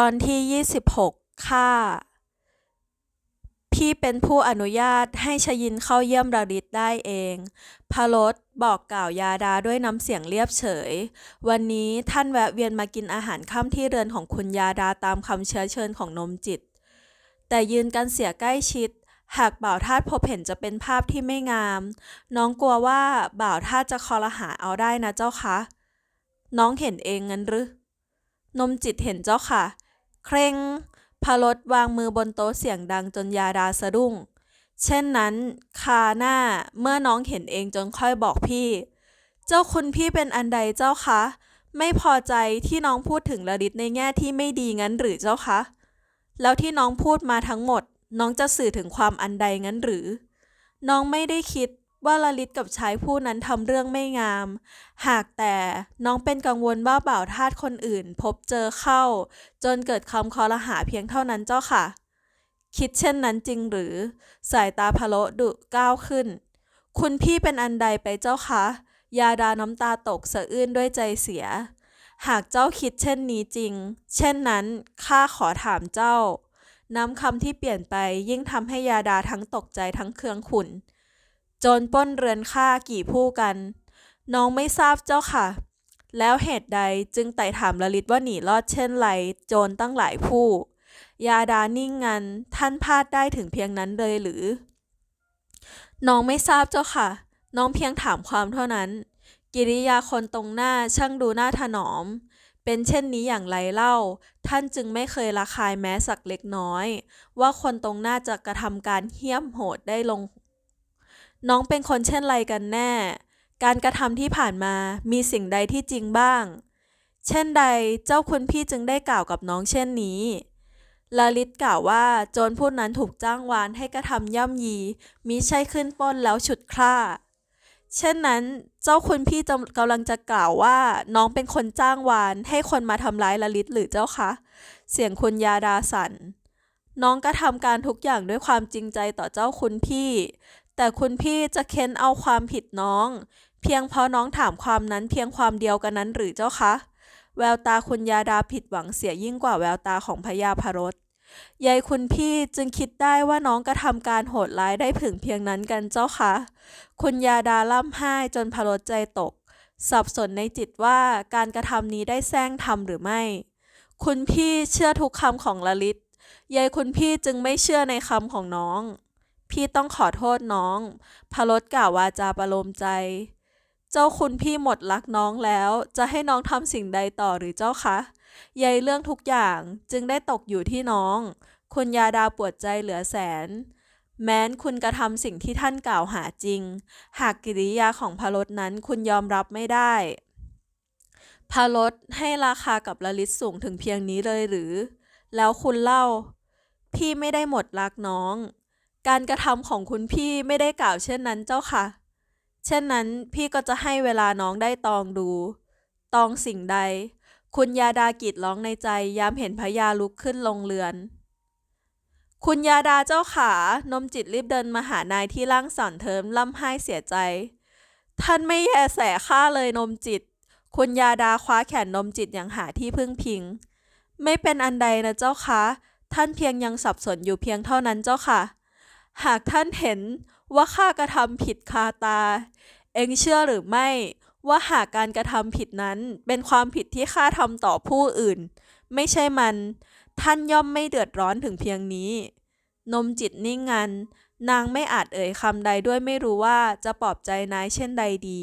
ตอนที่ 26 ค่า พี่เป็นผู้อนุญาตให้ชยินเข้าเยี่ยมระลิตได้เองพลดบอกกล่าวยาดาด้วยน้ำเสียงเรียบเฉย วันนี้ท่านแวะเวียนมากินอาหารค่ำที่เรือนของคุณยาดาตามคำเชื้อเชิญของนมจิต แต่ยืนกันเสียใกล้ชิด หากบ่าวทาสพบเห็นจะเป็นภาพที่ไม่งาม น้องกลัวว่าบ่าวทาสจะคอรหาเอาได้นะเจ้าคะ น้องเห็นเองงั้นหรือนมจิตเห็นเจ้าค่ะ เคร่งพลดวางมือบนโต๊ะเสียงดังจนยาดาสะดุ้ง เช่นนั้น คาหน้าเมื่อน้องเห็นเองจนค่อยบอกพี่ เจ้าคุณพี่เป็นอันใดเจ้าคะ ไม่พอใจที่น้องพูดถึงระดิษในแง่ที่ไม่ดีงั้นหรือเจ้าคะ แล้วที่น้องพูดมาทั้งหมด น้องจะสื่อถึงความอันใดงั้นหรือ น้องไม่ได้คิด ว่าลลิตกับชายผู้นั้นทำเรื่องไม่งาม หากแต่น้องเป็นกังวลว่าบ่าวทาสคนอื่น พบเจอเข้า จนเกิดคำคอรหาเพียงเท่านั้นเจ้าค่ะ คิดเช่นนั้นจริงหรือ สายตาพะโลดุก้าวขึ้น คุณพี่เป็นอันใดไปเจ้าคะ ยาดาน้ำตาตกสะอื้นด้วยใจเสีย หากเจ้าคิดเช่นนี้จริง เช่นนั้นข้าขอถามเจ้าน้ำคำที่เปลี่ยนไปยิ่งทำให้ยาดาทั้งตกใจทั้งเคืองขุน โจรปล้นเรือนข้ากี่ผู้กัน น้องไม่ทราบเจ้าค่ะ แล้วเหตุใดจึงไต่ถามลลิตว่าหนีรอดเช่นไร โจรตั้งหลายผู้ ยาดานิ่งงัน ท่านพลาดได้ถึงเพียงนั้นเลยหรือ น้องไม่ทราบเจ้าค่ะ น้องเพียงถามความเท่านั้น กิริยาคนตรงหน้าช่างดูหน่าถนอม เป็นเช่นนี้อย่างไรเล่า ท่านจึงไม่เคยระคายแม้สักเล็กน้อย ว่าคนตรงหน้าจะกระทำการเหี้ยมโหดได้ลง น้องเป็นคนเช่นไรกันแน่ การกระทำที่ผ่านมามีสิ่งใดที่จริงบ้าง เช่นใดเจ้าคุณพี่จึงได้กล่าวกับน้องเช่นนี้ลลิตกล่าวว่าโจรผู้นั้นถูกจ้างวานให้กระทำย่ำยีมิใช่ขึ้นป้นแล้วฉุดคร่า เช่นนั้นเจ้าคุณพี่กำลังจะกล่าวว่า น้องเป็นคนจ้างวานให้คนมาทำร้ายลลิตหรือเจ้าคะ เสียงคุณยาดาสันน้องก็ทำการทุกอย่างด้วยความจริงใจต่อเจ้าคุณพี่ แต่คุณพี่จะเค้นเอาความผิดน้อง เพียงเพราะน้องถามความนั้นเพียงความเดียวกันนั้นหรือเจ้าคะ แววตาคุณยาดาผิดหวังเสียยิ่งกว่าแววตาของพญาพรตยายคุณพี่จึงคิดได้ว่าน้องกระทำการโหดร้ายได้ถึงเพียงนั้นกันเจ้าคะ คุณยาดาล่ำไห้จนพรตใจตก สับสนในจิตว่าการกระทำนี้ได้แซงทำหรือไม่ คุณพี่เชื่อทุกคำของลลิตยายคุณพี่จึงไม่เชื่อในคำของน้อง พี่ต้องขอโทษน้องพรตกล่าววาจาประโลมใจ เจ้าคุณพี่หมดรักน้องแล้ว จะให้น้องทำสิ่งใดต่อหรือเจ้าคะยายเรื่องทุกอย่างจึงได้ตกอยู่ที่น้อง คุณยาดาปวดใจเหลือแสน แม้นคุณกระทำสิ่งที่ท่านกล่าวหาจริง หากกิริยาของพรตนั้นคุณยอมรับไม่ได้พรตให้ราคากับละลิตสูงถึงเพียงนี้เลยหรือ แล้วคุณเล่า พี่ไม่ได้หมดรักน้อง การกระทำของคุณพี่ไม่ได้กล่าวเช่นนั้นเจ้าค่ะ เช่นนั้นพี่ก็จะให้เวลาน้องได้ตองดู ตองสิ่งใด คุณยาดากรีดร้องในใจยามเห็นพญาลุกขึ้นลงเรือน คุณยาดาเจ้าขา นมจิตรีบเดินมาหานายที่ร่างสอนเทิมล่ำไห้เสียใจ ท่านไม่แยแสข้าเลยนมจิต คุณยาดาคว้าแขนนมจิตอย่างหาที่พึ่งพิง ไม่เป็นอันใดนะเจ้าคะ ท่านเพียงยังสับสนอยู่เพียงเท่านั้นเจ้าค่ะ หากท่านเห็นว่าข้ากระทำผิดคาตา เองเชื่อหรือไม่ว่าหากการกระทำผิดนั้นเป็นความผิดที่ข้าทำต่อผู้อื่น ไม่ใช่มัน ท่านย่อมไม่เดือดร้อนถึงเพียงนี้ นมจิตนิ่งงัน นางไม่อาจเอ่ยคำใดด้วยไม่รู้ว่าจะปลอบใจนายเช่นใดดี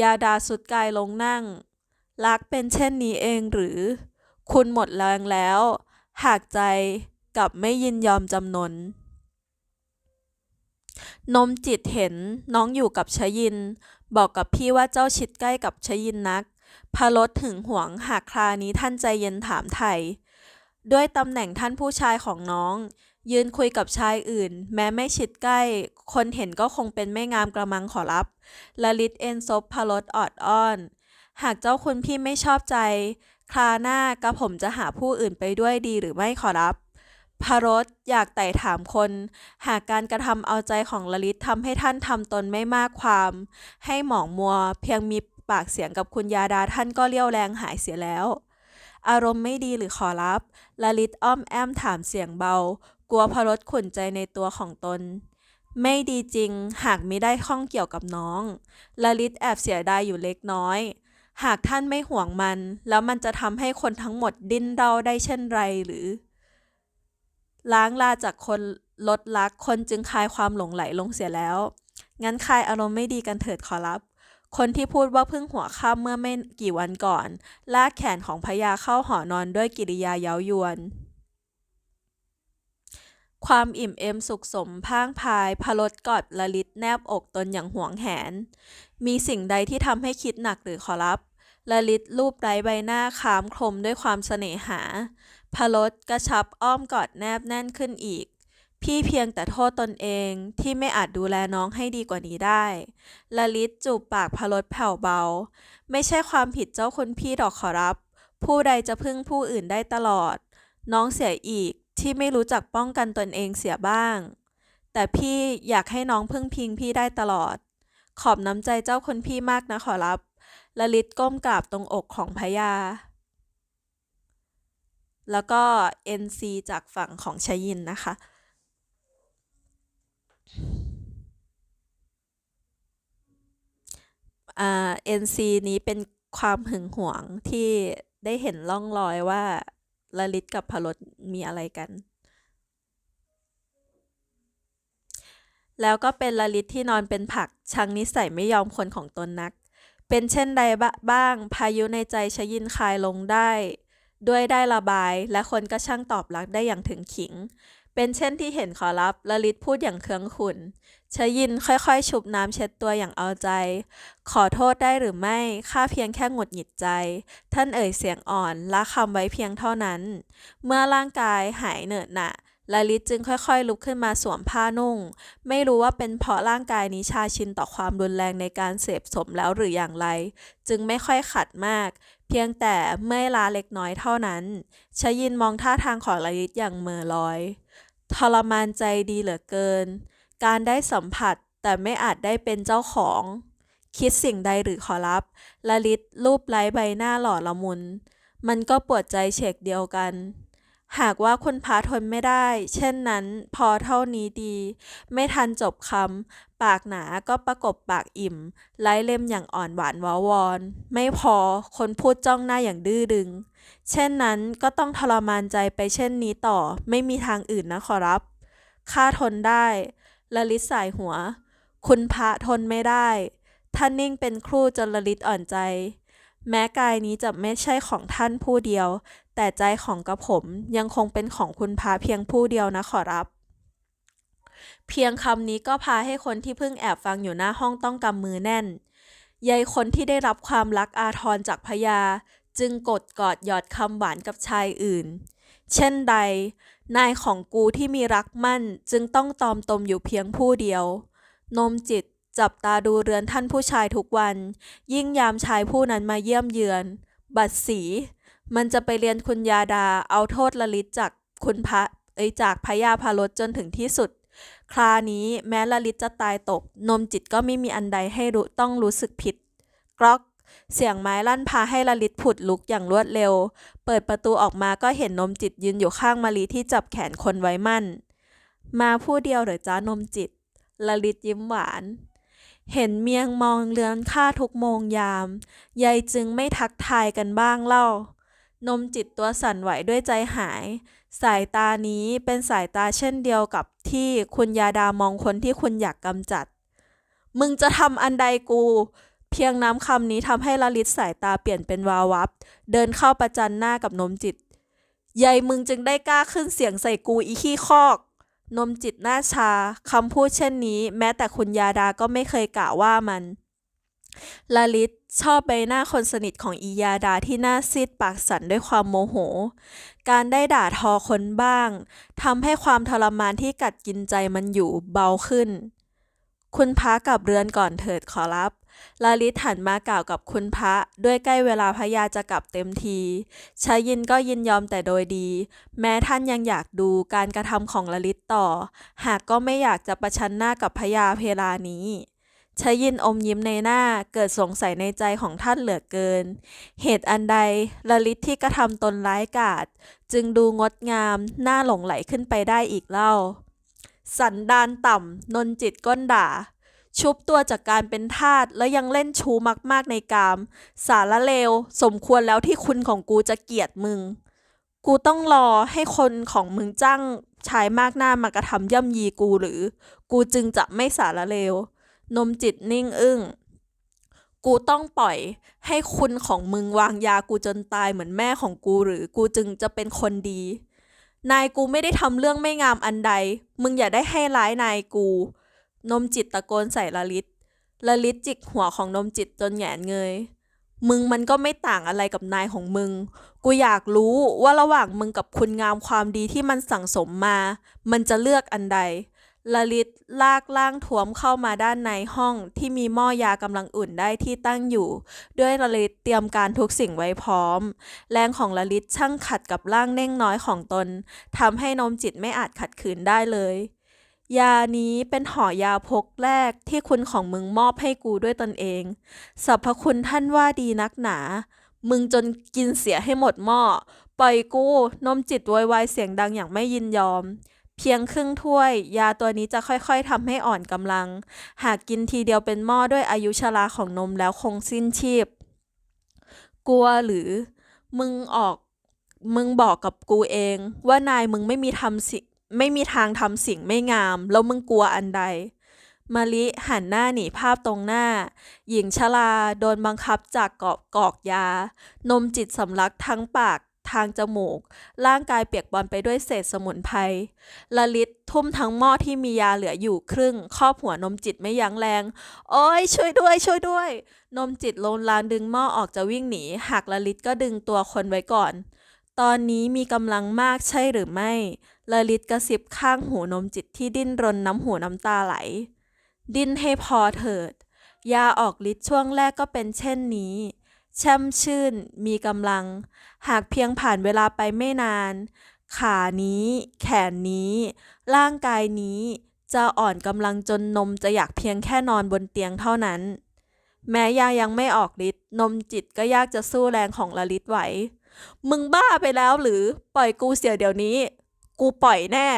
ยาดาสุดกายลงนั่ง รักเป็นเช่นนี้เองหรือ คุณหมดแรงแล้ว หากใจกลับไม่ยินยอมจำนน นมจิตเห็นน้องอยู่กับชยิน บอกกับพี่ว่าเจ้าชิดใกล้กับชยินนักพลดถึงหวงหากครานี้ท่านใจเย็นถามไทยด้วยตำแหน่งท่านผู้ชายของน้อง ยืนคุยกับชายอื่น แม้ไม่ชิดใกล้ คนเห็นก็คงเป็นไม่งามกระมังขอรับละลิตเอ็นซบพลดออดอ้อน หากเจ้าคุณพี่ไม่ชอบใจ คราหน้ากระผมจะหาผู้อื่นไปด้วยดีหรือไม่ขอรับ พรสอยากไต่ถามคน หากการกระทำเอาใจของลลิตทำให้ท่านทำตนไม่มากความ ให้หมองมัว เพียงมีปากเสียงกับคุณยาดาท่านก็เลี้ยวแรงหายเสียแล้ว อารมณ์ไม่ดีหรือขอรับลลิตอ้อมแอมถามเสียงเบา กลัวพรสขุนใจในตัวของตน ไม่ดีจริง หากมิได้ข้องเกี่ยวกับน้องลลิตแอบเสียดายอยู่เล็กน้อย หากท่านไม่ห่วงมัน แล้วมันจะทำให้คนทั้งหมดดิ้นเดาได้เช่นไรหรือ ล้างลาจากคนลดลักคนจึงคลายความหลงไหลลงเสียแล้ว งั้นคลายอารมณ์ไม่ดีกันเถิดขอรับ คนที่พูดว่าเพิ่งหัวค่ำเมื่อไม่กี่วันก่อน ลากแขนของพญาเข้าหอนอนด้วยกิริยาเย้ายวน ความอิ่มเอมสุขสมพางพายพลดกอดละลิตแนบอกตนอย่างห่วงแหน มีสิ่งใดที่ทำให้คิดหนักหรือขอรับละลิตรูปไร้ใบหน้าคามคลมด้วยความเสน่หา พลดกระชับอ้อมกอดแนบแน่นขึ้นอีก พี่เพียงแต่โทษตนเองที่ไม่อาจดูแลน้องให้ดีกว่านี้ได้ละลิตจูบปากพลดแผ่วเบา ไม่ใช่ความผิดเจ้าคุณพี่ดอกขอรับ ผู้ใดจะพึ่งผู้อื่นได้ตลอด น้องเสียอีกที่ไม่รู้จักป้องกันตนเองเสียบ้าง แต่พี่อยากให้น้องพึ่งพิงพี่ได้ตลอด ขอบน้ำใจเจ้าคุณพี่มากนะขอรับละลิตก้มกราบตรงอกของพญา แล้วก็ NC จากฝั่งของชยินนะคะ อ่า NC นี้เป็นความหึงหวงที่ได้เห็นร่องรอยว่าลลิตกับพรสมีอะไรกัน แล้วก็เป็นลลิตที่นอนเป็นผัก ชังนิสัยไม่ยอมคนของตนนัก เป็นเช่นใดบ้าง พายุในใจชยินคลายลงได้ ด้วยได้ระบายและคนก็ช่างตอบรับได้อย่างถึงขิง เป็นเช่นที่เห็นขอรับละลิตพูดอย่างเคืองขุนชยินค่อยๆ ชุบน้ำเช็ดตัวอย่างเอาใจ ขอโทษได้หรือไม่ข้าเพียงแค่หงุดหงิดใจ ท่านเอ่ยเสียงอ่อนละคำไว้เพียงเท่านั้น เมื่อร่างกายหายเหนอะหนะ ลลิตจึงค่อยๆ ลุกขึ้นมาสวมผ้านุ่ง ไม่รู้ว่าเป็นเพราะร่างกายนี้ชาชินต่อความรุนแรงในการเสพสมแล้วหรืออย่างไร จึงไม่ค่อยขัดมาก เพียงแต่เมื่อยล้าเล็กน้อยเท่านั้น ชยินมองท่าทางของลลิตอย่างเมื่อลอย ทรมานใจดีเหลือเกิน การได้สัมผัสแต่ไม่อาจได้เป็นเจ้าของ คิดสิ่งใดหรือขอรับละลิตรูปไร้ใบหน้าหล่อละมุน มันก็ปวดใจเฉกเดียวกัน หากว่าคุณพาทนไม่ได้ เช่นนั้น พอเท่านี้ดี ไม่ทันจบคำ ปากหนาก็ประกบปากอิ่ม ไล่เล่มอย่างอ่อนหวานว้าวอน ไม่พอ คนพูดจ้องหน้าอย่างดื้อดึง เช่นนั้นก็ต้องทรมานใจไปเช่นนี้ต่อ ไม่มีทางอื่นนะขอรับ ข้าทนได้ละลิตสายหัว คุณพระทนไม่ได้ ท่านนิ่งเป็นครู่จนละลิตอ่อนใจ แม้กายนี้จะไม่ใช่ของท่านผู้เดียว แต่ใจของกระผมยังคงเป็นของคุณพระเพียงผู้เดียวนะขอรับ เพียงคำนี้ก็พาให้คนที่เพิ่งแอบฟังอยู่หน้าห้องต้องกำมือแน่นยายคนที่ได้รับความรักอาทรจากพญาจึงกดกอดหยอดคำหวานกับชายอื่น เช่นใด นายของกูที่มีรักมั่นจึงต้องตอมตมอยู่เพียงผู้เดียว นมจิต จับตาดูเรือนท่านผู้ชายทุกวัน ยิ่งยามชายผู้นั้นมาเยี่ยมเยือน บัดสี มันจะไปเรียนคุณยาดาเอาโทษละลิตจากคุณพระเอ้ยจากพญาพารสจนถึงที่สุด ครานี้แม้ละลิตจะตายตก นมจิตก็ไม่มีอันใดให้รู้ต้องรู้สึกผิดกรอกเสียงไม้ลั่นพาให้ละลิตผุดลุกอย่างรวดเร็ว เปิดประตูออกมาก็เห็นนมจิตยืนอยู่ข้างมารีที่จับแขนคนไว้มั่น มาผู้เดียวหรือจ้านมจิตละลิตยิ้มหวาน เห็นเมียงมองเรือนข้าทุกโมงยาม ยายจึงไม่ทักทายกันบ้างเล่า นมจิตตัวสั่นไหวด้วยใจหาย สายตานี้เป็นสายตาเช่นเดียวกับที่คุณยาดามองคนที่คุณอยากกำจัด มึงจะทำอันใดกู เพียงน้ำคำนี้ทำให้ละลิตสายตาเปลี่ยนเป็นวาวับ เดินเข้าประจันหน้ากับนมจิต ยายมึงจึงได้กล้าขึ้นเสียงใส่กูอีขี้คอก นมจิตหน้าชาคำพูดเช่นนี้ แม้แต่คุณยาดาก็ไม่เคยกล่าวว่ามันลาลิตชอบใบหน้าคนสนิทของอียาดาที่หน้าซีดปากสั่นด้วยความโมโห การได้ด่าทอคนบ้างทำให้ความทรมานที่กัดกินใจมันอยู่เบาขึ้น คุณพระกลับเรือนก่อนเถิดขอรับ ลาลิตหันมากล่าวกับคุณพระ ด้วยใกล้เวลาพระยาจะกลับเต็มทีชายินก็ยินยอมแต่โดยดี แม้ท่านยังอยากดูการกระทำของลลิตต่อ หากก็ไม่อยากจะประชันหน้ากับพระยาเพลานี้ชยินอมยิ้มในหน้าเกิดสงสัยในใจของท่านเหลือเกิน เหตุอันใดละลิตที่กระทำตนร้ายกาจจึงดูงดงามน่าหลงไหลขึ้นไปได้อีกเล่า สันดานต่ำนนจิตก้นด่า ชุบตัวจากการเป็นทาสแล้วยังเล่นชูมากๆในกาม สารเลว สมควรแล้วที่คุณของกูจะเกลียดมึง กูต้องรอให้คนของมึงจ้างชายมากหน้ามากระทำย่ำยีกูหรือ กูจึงจะไม่สารเลว นมจิตนิ่งอึ้งกูต้องปล่อยให้คุณของมึงวางยากูจนตายเหมือนแม่ของกูหรือกูจึงจะเป็นคนดี นายกูไม่ได้ทำเรื่องไม่งามอันใด มึงอย่าได้ให้ร้ายนายกู นมจิตตะโกนใส่ละลิตละลิตจิกหัวของนมจิตจนแหงนเงย มึงมันก็ไม่ต่างอะไรกับนายของมึง กูอยากรู้ว่าระหว่างมึงกับคุณงามความดีที่มันสั่งสมมา มันจะเลือกอันใดละลิตลากล่างทวมเข้ามาด้านในห้องที่มีหม้อยากำลังอุ่นได้ที่ตั้งอยู่ ด้วยละลิตเตรียมการทุกสิ่งไว้พร้อม แรงของละลิตช่างขัดกับร่างเน่งน้อยของตนทำให้นมจิตไม่อาจขัดขืนได้เลย ยานี้เป็นห่อยาพกแรกที่คุณของมึงมอบให้กูด้วยตนเองสรรพคุณท่านว่าดีนักหนา มึงจนกินเสียให้หมดหม้อ ปล่อยกูนมจิตโวยวายเสียงดังอย่างไม่ยินยอม เพียงครึ่งถ้วย ยาตัวนี้จะค่อยๆทำให้อ่อนกำลัง หากกินทีเดียวเป็นหม้อด้วยอายุชราของนมแล้วคงสิ้นชีพ กลัวหรือ มึงออกมึงบอกกับกูเองว่านายมึงไม่มีทำสิ ไม่มีทางทำสิ่งไม่งาม แล้วมึงกลัวอันใดมาลิหันหน้าหนีภาพตรงหน้า หญิงชราโดนบังคับจากเกาะกอกยา นมจิตสำลักทั้งปากทางจมูก ร่างกายเปียกบอนไปด้วยเศษสมุนไพรละลิตทุ่มทั้งหม้อที่มียาเหลืออยู่ครึ่ง ครอบหัวนมจิตไม่ยั้งแรง โอ้ยช่วยด้วย ช่วยด้วย นมจิตโลนลานดึงหม้อออกจะวิ่งหนี หากละลิตก็ดึงตัวคนไว้ก่อน ตอนนี้มีกำลังมากใช่หรือไม่ ละลิตกระซิบข้างหูนมจิตที่ดิ้นรนน้ำหูน้ำตาไหล ดิ้นให้พอเถิด ยาออกฤทธิ์ช่วงแรกก็เป็นเช่นนี้ แช่มชื่น มีกำลัง หากเพียงผ่านเวลาไปไม่นาน ขานี้ แขนนี้ ร่างกายนี้ จะอ่อนกำลังจนนมจะอยากเพียงแค่นอนบนเตียงเท่านั้น แม้ยายังไม่ออกฤทธิ์นมจิตก็ยากจะสู้แรงของละลิตไหว มึงบ้าไปแล้วหรือ ปล่อยกูเสียเดี๋ยวนี้ กูปล่อยแน่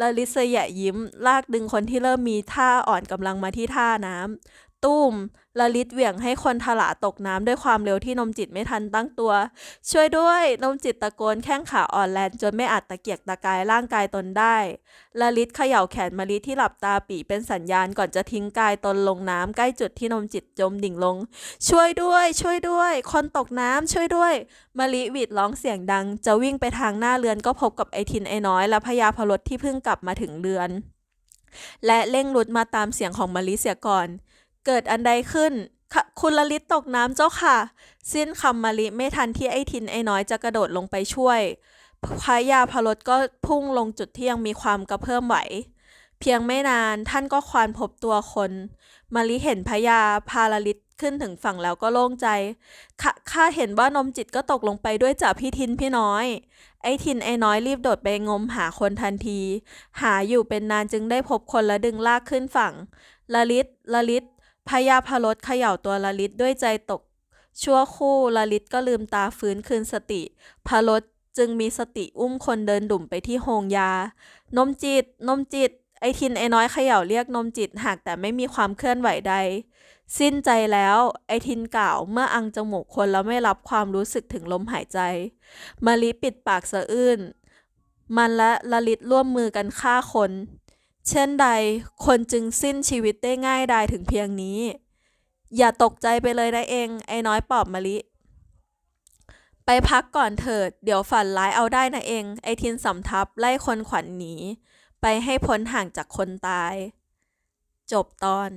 ลาลิตเสยะยิ้ม ลากดึงคนที่เริ่มมีท่าอ่อนกำลังมาที่ท่าน้ำ ตุ้มละลิตเหวี่ยงให้คนถลาตกน้ำด้วยความเร็วที่นมจิตไม่ทันตั้งตัว ช่วยด้วย นมจิตตะโกนแข้งขาอ่อนแรงจนไม่อาจตะเกียกตะกายร่างกายตนได้ละลิตเขย่าแขนมาลิที่หลับตาปีเป็นสัญญาณก่อนจะทิ้งกายตนลงน้ำใกล้จุดที่นมจิตจมดิ่งลง ช่วยด้วย ช่วยด้วย คนตกน้ำช่วยด้วยมาลิหวีดร้องเสียงดัง จะวิ่งไปทางหน้าเรือนก็พบกับไอทินไอน้อยและพญาพลดที่เพิ่งกลับมาถึงเรือนและเร่งรุดมาตามเสียงของมาลิเสียก่อน เกิดอันใดขึ้น คุณละลิตตกน้ำเจ้าค่ะ สิ้นคำมาลิไม่ทันที่ไอ้ทินไอ้น้อยจะกระโดดลงไปช่วยพระยาพลดก็พุ่งลงจุดที่ยังมีความกระเพิ่อมไหว เพียงไม่นานท่านก็ควานพบตัวคน มาลิเห็นพญาพาลลิตขึ้นถึงฝั่งแล้วก็โล่งใจข้าข้าเห็นว่านมจิตก็ตกลงไปด้วยจากพี่ทินพี่น้อย ไอ้ทินไอ้น้อยรีบโดดไปงมหาคนทันที หาอยู่เป็นนานจึงได้พบคนและดึงลากขึ้นฝั่งลลิตลลิต พญาพลดเขย่าตัวลลิตด้วยใจตก ชั่วคู่ลลิตก็ลืมตาฟื้นคืนสติ พลดจึงมีสติอุ้มคนเดินดุ่มไปที่โฮงยา นมจิต นมจิต ไอทินไอน้อยเขย่าเรียกนมจิตหากแต่ไม่มีความเคลื่อนไหวใด สิ้นใจแล้ว ไอทินกล่าวเมื่ออังจมูกคนแล้วไม่รับความรู้สึกถึงลมหายใจ มาลิปิดปากสะอื้น มันและละลิตร่วมมือกันฆ่าคน เช่นใดคนจึงสิ้นชีวิตได้ง่ายดายถึงเพียงนี้ อย่าตกใจไปเลยนะเอง ไอ้น้อยปอบมะลิ ไปพักก่อนเถิด เดี๋ยวฝันร้ายเอาได้นะเอง ไอ้ทินสำทับไล่คนขวัญหนีไปให้พ้นห่างจากคนตาย จบตอน